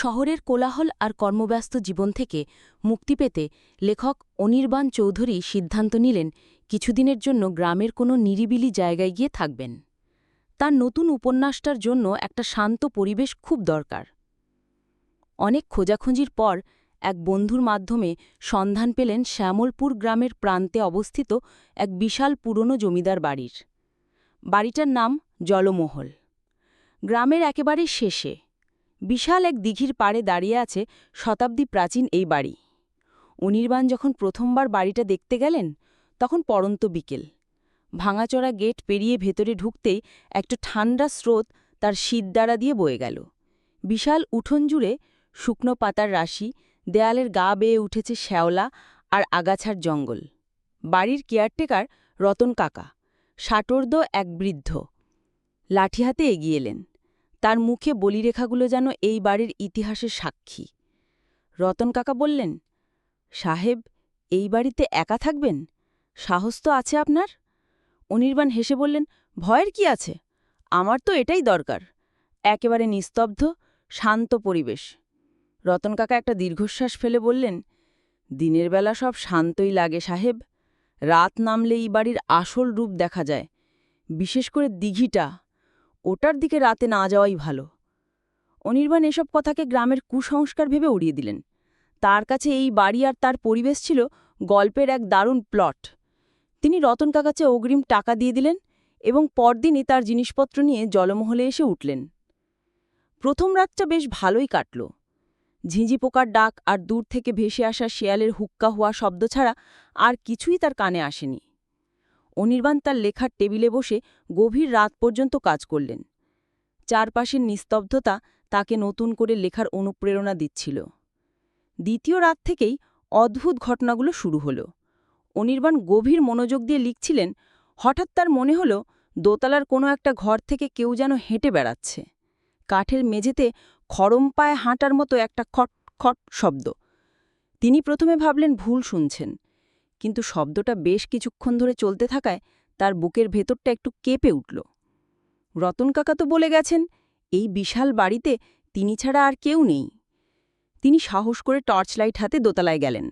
শহরের কোলাহল আর কর্মব্যস্ত জীবন থেকে মুক্তি পেতে লেখক অনির্বাণ চৌধুরী সিদ্ধান্ত নিলেন কিছুদিনের জন্য গ্রামের কোনো নিরিবিলি জায়গায় গিয়ে থাকবেন। তার নতুন উপন্যাসটার জন্য একটা শান্ত পরিবেশ খুব দরকার। অনেক খোঁজাখুঁজির পর এক বন্ধুর মাধ্যমে সন্ধান পেলেন শ্যামলপুর গ্রামের প্রান্তে অবস্থিত এক বিশাল পুরনো জমিদার বাড়ির। বাড়িটার নাম জলমহল। গ্রামের একেবারে শেষে। বিশাল এক দিঘির পাড়ে দাঁড়িয়ে আছে শতাব্দী প্রাচীন এই বাড়ি। অনির্বাণ যখন প্রথমবার বাড়িটা দেখতে গেলেন, তখন পড়ন্ত বিকেল। ভাঙাচড়া গেট পেরিয়ে ভেতরে ঢুকতেই একটা ঠান্ডা স্রোত তার শীতদাঁড়া দিয়ে বয়ে গেল। বিশাল উঠোন জুড়ে শুকনো পাতার রাশি, দেয়ালের গা বেয়ে উঠেছে শ্যাওলা আর আগাছার জঙ্গল। বাড়ির কেয়ারটেকার রতন কাকা, ষাটোর্ধ এক বৃদ্ধ। লাঠি হাতে এগিয়ে এলেন। তার মুখে বলিরেখাগুলো যেন এই বাড়ির ইতিহাসের সাক্ষী। রতন কাকা বললেন, সাহেব, এই বাড়িতে একা থাকবেন? সাহস তো আছে আপনার? অনির্বাণ হেসে বললেন, ভয়ের কি আছে? আমার তো এটাই দরকার। একেবারে নিস্তব্ধ, শান্ত পরিবেশ। রতন কাকা একটা দীর্ঘশ্বাস ফেলে বললেন, দিনের বেলা সব শান্তই লাগে সাহেব। রাত নামলে এই বাড়ির আসল রূপ দেখা যায়, বিশেষ করে দিঘিটা। ওটার দিকে রাতে না যাওয়াই ভালো। অনির্বাণ এসব কথাকে গ্রামের কুসংস্কার ভেবে উড়িয়ে দিলেন। তার কাছে এই বাড়ি আর তার পরিবেশ ছিল গল্পের এক দারুণ প্লট। তিনি রতন কাকাছে অগ্রিম টাকা দিয়ে দিলেন এবং পরদিনই তার জিনিসপত্র নিয়ে জলমহলে এসে উঠলেন। প্রথম রাতটা বেশ ভালোই কাটল। ঝিঁঝি পোকার ডাক আর দূর থেকে ভেসে আসা শেয়ালের হুক্কা হওয়া শব্দ ছাড়া আর কিছুই তার কানে আসেনি। অনির্বাণ তার লেখার টেবিলে বসে গভীর রাত পর্যন্ত কাজ করলেন। চারপাশের নিস্তব্ধতা তাকে নতুন করে লেখার অনুপ্রেরণা দিচ্ছিল। দ্বিতীয় রাত থেকেই অদ্ভুত ঘটনাগুলো শুরু হল। অনির্বাণ গভীর মনোযোগ দিয়ে লিখছিলেন, হঠাৎ তার মনে হল দোতলার কোনো একটা ঘর থেকে কেউ যেন হেঁটে বেড়াচ্ছে। কাঠের মেঝেতে খড়ম পায়ে হাঁটার মতো একটা খট খট শব্দ। তিনি প্রথমে ভাবলেন ভুল শুনছেন। কিন্তু শব্দটা বেশ কিছুক্ষণ ধরে চলতে থাকায় তার বুকের ভেতরটা একটু কেঁপে উঠল। রতন কাকা তো বলে গেছেন, এই বিশাল বাড়িতে তিনি ছাড়া আর কেউ নেই। তিনি সাহস করে টর্চ লাইট হাতে দোতলায় গেলেন,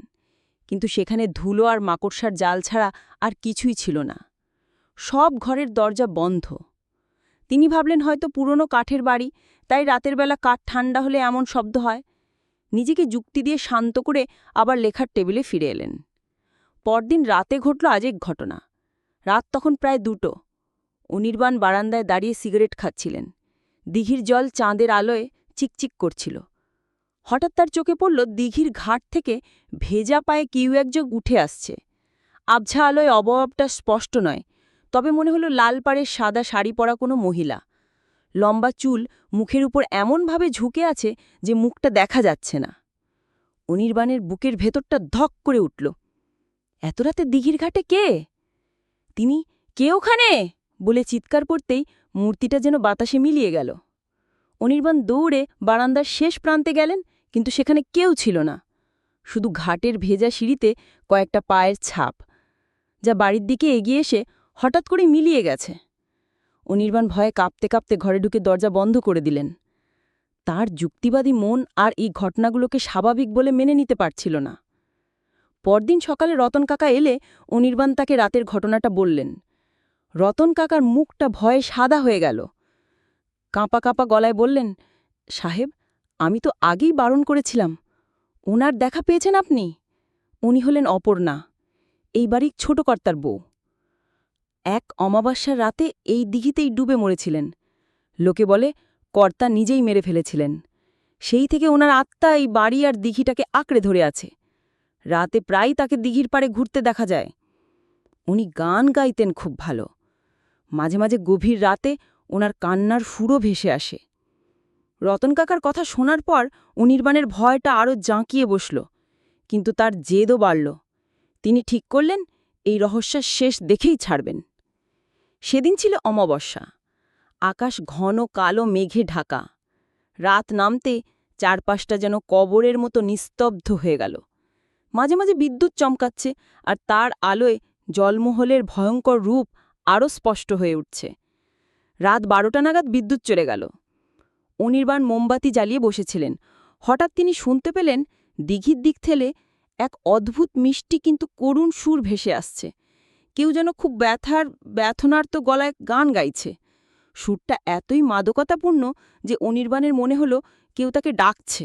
কিন্তু সেখানে ধুলো আর মাকড়সার জাল ছাড়া আর কিছুই ছিল না। সব ঘরের দরজা বন্ধ। তিনি ভাবলেন হয়তো পুরনো কাঠের বাড়ি, তাই রাতের বেলা কাঠ ঠান্ডা হলে এমন শব্দ হয়। নিজেকে যুক্তি দিয়ে শান্ত করে আবার লেখার টেবিলে ফিরে এলেন। পরদিন রাতে ঘটল আজেক ঘটনা। রাত তখন প্রায় দুটো। অনির্বাণ বারান্দায় দাঁড়িয়ে সিগারেট খাচ্ছিলেন। দিঘির জল চাঁদের আলোয় চিকচিক করছিল। হঠাৎ তার চোখে পড়ল দিঘির ঘাট থেকে ভেজা পায়ে কিউ একযোগ উঠে আসছে। আবঝা আলোয় অবয়বটা স্পষ্ট নয়, তবে মনে হলো লাল পাড়ের সাদা শাড়ি পরা কোনো মহিলা। লম্বা চুল মুখের উপর এমনভাবে ঝুঁকে আছে যে মুখটা দেখা যাচ্ছে না। অনির্বাণের বুকের ভেতরটা ধক করে উঠল। এত রাতে দিঘির ঘাটে কে? তিনি কে ওখানে? বলে চিৎকার করতেই মূর্তিটা যেন বাতাসে মিলিয়ে গেল। অনির্বাণ দৌড়ে বারান্দার শেষ প্রান্তে গেলেন, কিন্তু সেখানে কেউ ছিল না। শুধু ঘাটের ভেজা সিঁড়িতে কয়েকটা পায়ের ছাপ, যা বাড়ির দিকে এগিয়ে এসে হঠাৎ করে মিলিয়ে গেছে। অনির্বাণ ভয়ে কাঁপতে কাঁপতে ঘরে ঢুকে দরজা বন্ধ করে দিলেন। তার যুক্তিবাদী মন আর এই ঘটনাগুলোকে স্বাভাবিক বলে মেনে নিতে পারছিল না। পরদিন সকালে রতন কাকা এলে অনির্বাণ তাকে রাতের ঘটনাটা বললেন। রতন কাকার মুখটা ভয়ে সাদা হয়ে গেল। কাঁপা কাঁপা গলায় বললেন, সাহেব, আমি তো আগেই বারণ করেছিলাম। ওনার দেখা পেয়েছেন আপনি? উনি হলেন অপর্ণা, এই বাড়ির ছোট কর্তার বউ। এক অমাবস্যার রাতে এই দিঘিতেই ডুবে মরেছিলেন। লোকে বলে, কর্তা নিজেই মেরে ফেলেছিলেন। সেই থেকে ওনার আত্মা এই বাড়ি আর দিঘিটাকে আঁকড়ে ধরে আছে। রাতে প্রায় তাকে দিঘির পাড়ে ঘুরতে দেখা যায়। উনি গান গাইতেন খুব ভালো। মাঝে মাঝে গভীর রাতে ওনার কান্নার ফুরো ভেসে আসে। রতন কাকার কথা শোনার পর অনির্বাণের ভয়টা আরও জাঁকিয়ে বসল, কিন্তু তার জেদও বাড়ল। তিনি ঠিক করলেন, এই রহস্যার শেষ দেখেই ছাড়বেন। সেদিন ছিল অমাবস্যা। আকাশ ঘন কালো মেঘে ঢাকা। রাত নামতে চারপাশটা যেন কবরের মতো নিস্তব্ধ হয়ে গেল। মাঝে মাঝে বিদ্যুৎ চমকাচ্ছে আর তার আলোয় জলমহলের ভয়ঙ্কর রূপ আরও স্পষ্ট হয়ে উঠছে। রাত বারোটা নাগাদ বিদ্যুৎ চলে গেল। অনির্বাণ মোমবাতি জ্বালিয়ে বসেছিলেন। হঠাৎ তিনি শুনতে পেলেন দিঘির দিক থেলে এক অদ্ভুত মিষ্টি কিন্তু করুণ সুর ভেসে আসছে। কেউ যেন খুব ব্যথার, ব্যথনার্ত গলায় গান গাইছে। সুরটা এতই মাদকতাপূর্ণ যে অনির্বাণের মনে হলো কেউ তাকে ডাকছে।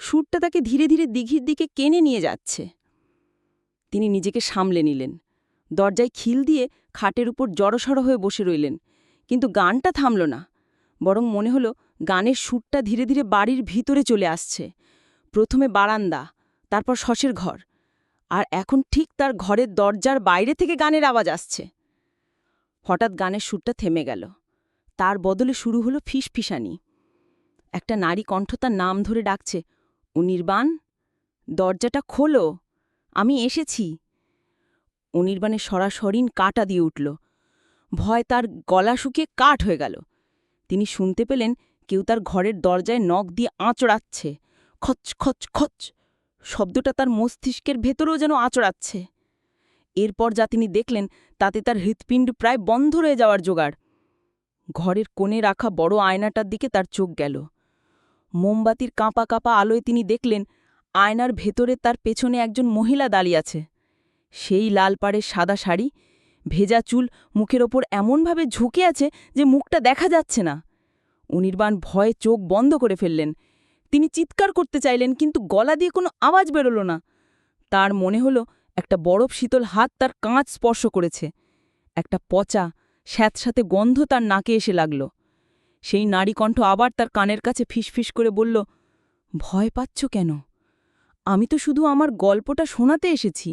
সুরটা তাকে ধীরে ধীরে দিঘির দিকে কেনে নিয়ে যাচ্ছে। তিনি নিজেকে সামলে নিলেন। দরজায় খিল দিয়ে খাটের উপর জড়সড় হয়ে বসে রইলেন। কিন্তু গানটা থামল না। বরং মনে হলো গানের সুরটা ধীরে ধীরে বাড়ির ভিতরে চলে আসছে। প্রথমে বারান্দা, তারপর শশের ঘর। আর এখন ঠিক তার ঘরের দরজার বাইরে থেকে গানের আওয়াজ আসছে। হঠাৎ গানের সুরটা থেমে গেল। তার বদলে শুরু হলো ফিসফিসানি। একটা নারী কণ্ঠ তার নাম ধরে ডাকছে অনির্বাণ, দরজাটা খোলো, আমি এসেছি। অনির্বাণের সরাসরিন কাটা দিয়ে উঠল। ভয় তার গলা শুকিয়ে কাঠ হয়ে গেল। তিনি শুনতে পেলেন কেউ তার ঘরের দরজায় নখ দিয়ে আঁচড়াচ্ছে। খচ খচ খচ, শব্দটা তার মস্তিষ্কের ভেতরেও যেন আঁচড়াচ্ছে। এরপর যা তিনি দেখলেন, তাতে তার হৃৎপিণ্ড প্রায় বন্ধ হয়ে যাওয়ার জোগাড়। ঘরের কোণে রাখা বড় আয়নাটার দিকে তার চোখ গেল। মোমবাতির কাঁপা কাঁপা আলোয় তিনি দেখলেন, আয়নার ভেতরে তার পেছনে একজন মহিলা দাঁড়িয়ে আছে। সেই লাল পাড়ের সাদা শাড়ি, ভেজা চুল মুখের ওপর এমনভাবে ঝুঁকে আছে যে মুখটা দেখা যাচ্ছে না। অনির্বাণ ভয়ে চোখ বন্ধ করে ফেললেন। তিনি চিৎকার করতে চাইলেন, কিন্তু গলা দিয়ে কোনো আওয়াজ বেরোল না। তার মনে হলো একটা বরফ শীতল হাত তার কাঁচ স্পর্শ করেছে। একটা পচা স্যাঁতসাথে গন্ধ তার নাকে এসে লাগল। সেই নারীকণ্ঠ আবার তার কানের কাছে ফিসফিস করে বলল, ভয় পাচ্ছ কেন? আমি তো শুধু আমার গল্পটা শোনাতে এসেছি।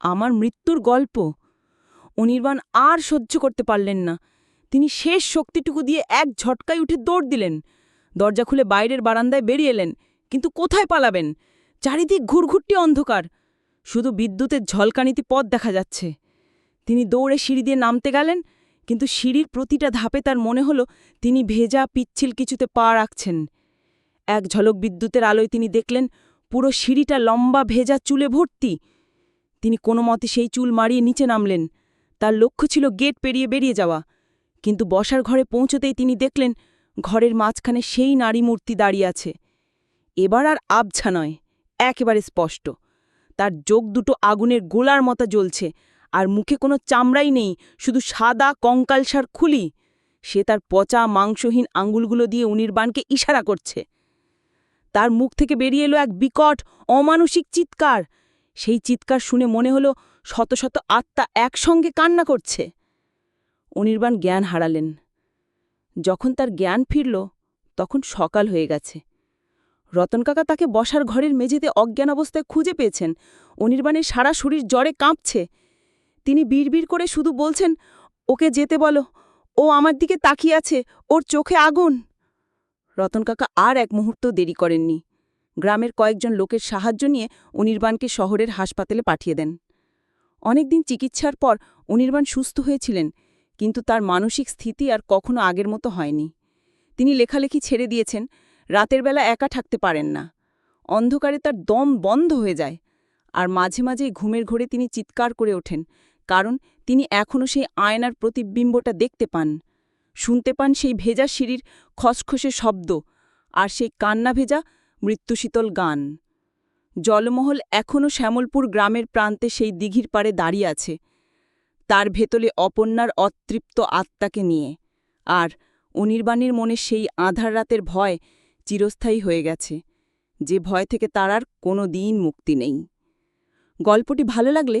আমার মৃত্যুর গল্প। অনির্বাণ আর সহ্য করতে পারলেন না। তিনি শেষ শক্তিটুকু দিয়ে এক ঝটকায় উঠে দৌড় দিলেন। দরজা খুলে বাইরের বারান্দায় বেরিয়ে এলেন, কিন্তু কোথায় পালাবেন? চারিদিক ঘুরঘুরটি অন্ধকার। শুধু বিদ্যুতের ঝলকানিতে পথ দেখা যাচ্ছে। তিনি দৌড়ে সিঁড়ি দিয়ে নামতে গেলেন কিন্তু সিঁড়ির প্রতিটা ধাপে তার মনে হলো তিনি ভেজা পিচ্ছিল কিছুতে পা রাখছেন। এক ঝলক বিদ্যুতের আলোয় তিনি দেখলেন, পুরো সিঁড়িটা লম্বা ভেজা চুলে ভর্তি। তিনি কোনো মতে সেই চুল মারিয়ে নিচে নামলেন। তার লক্ষ্য ছিল গেট পেরিয়ে বেরিয়ে যাওয়া। কিন্তু বসার ঘরে পৌঁছতেই তিনি দেখলেন, ঘরের মাঝখানে সেই নারী মূর্তি দাঁড়িয়ে আছে। এবার আর আবছা নয়, একেবারে স্পষ্ট। তার যোগ দুটো আগুনের গোলার মতো জ্বলছে আর মুখে কোনো চামড়াই নেই, শুধু সাদা কঙ্কালসার খুলি। সে তার পচা মাংসহীন আঙ্গুলগুলো দিয়ে অনির্বাণকে ইশারা করছে। তার মুখ থেকে বেরিয়ে এলো এক বিকট, অমানসিক চিৎকার। সেই চিৎকার শুনে মনে হলো শত শত আত্মা একসঙ্গে কান্না করছে। অনির্বাণ জ্ঞান হারালেন। যখন তার জ্ঞান ফিরল, তখন সকাল হয়ে গেছে। রতন কাকা তাকে বসার ঘরের মেঝেতে অজ্ঞান অবস্থায় খুঁজে পেয়েছেন। অনির্বাণের সারা শরীর জ্বরে কাঁপছে। তিনি বিড়বিড় করে শুধু বলছেন, ওকে যেতে বলো। ও আমার দিকে তাকিয়ে আছে। ওর চোখে আগুন। রতন কাকা আর এক মুহূর্ত দেরি করেননি। গ্রামের কয়েকজন লোকের সাহায্য নিয়ে অনির্বাণকে শহরের হাসপাতালে পাঠিয়ে দেন। অনেকদিন চিকিৎসার পর অনির্বাণ সুস্থ হয়েছিলেন, কিন্তু তার মানসিক স্থিতি আর কখনো আগের মতো হয়নি। তিনি লেখালেখি ছেড়ে দিয়েছেন, রাতের বেলা একা থাকতে পারেন না। অন্ধকারে তার দম বন্ধ হয়ে যায়, আর মাঝে মাঝে ঘুমের ঘোরে তিনি চিৎকার করে ওঠেন কারণ তিনি এখনও সেই আয়নার প্রতিবিম্বটা দেখতে পান। শুনতে পান সেই ভেজা সিঁড়ির খসখসে শব্দ আর সেই কান্না ভেজা মৃত্যুশীতল গান। জলমহল এখনও শ্যামলপুর গ্রামের প্রান্তে সেই দিঘির পাড়ে দাঁড়িয়ে আছে। তার ভেতলে অপর্ণার অতৃপ্ত আত্মাকে নিয়ে আর অনির্বাণীর মনে সেই আধার রাতের ভয় চিরস্থায়ী হয়ে গেছে, যে ভয় থেকে তার আর কোনো দিন মুক্তি নেই। গল্পটি ভালো লাগলে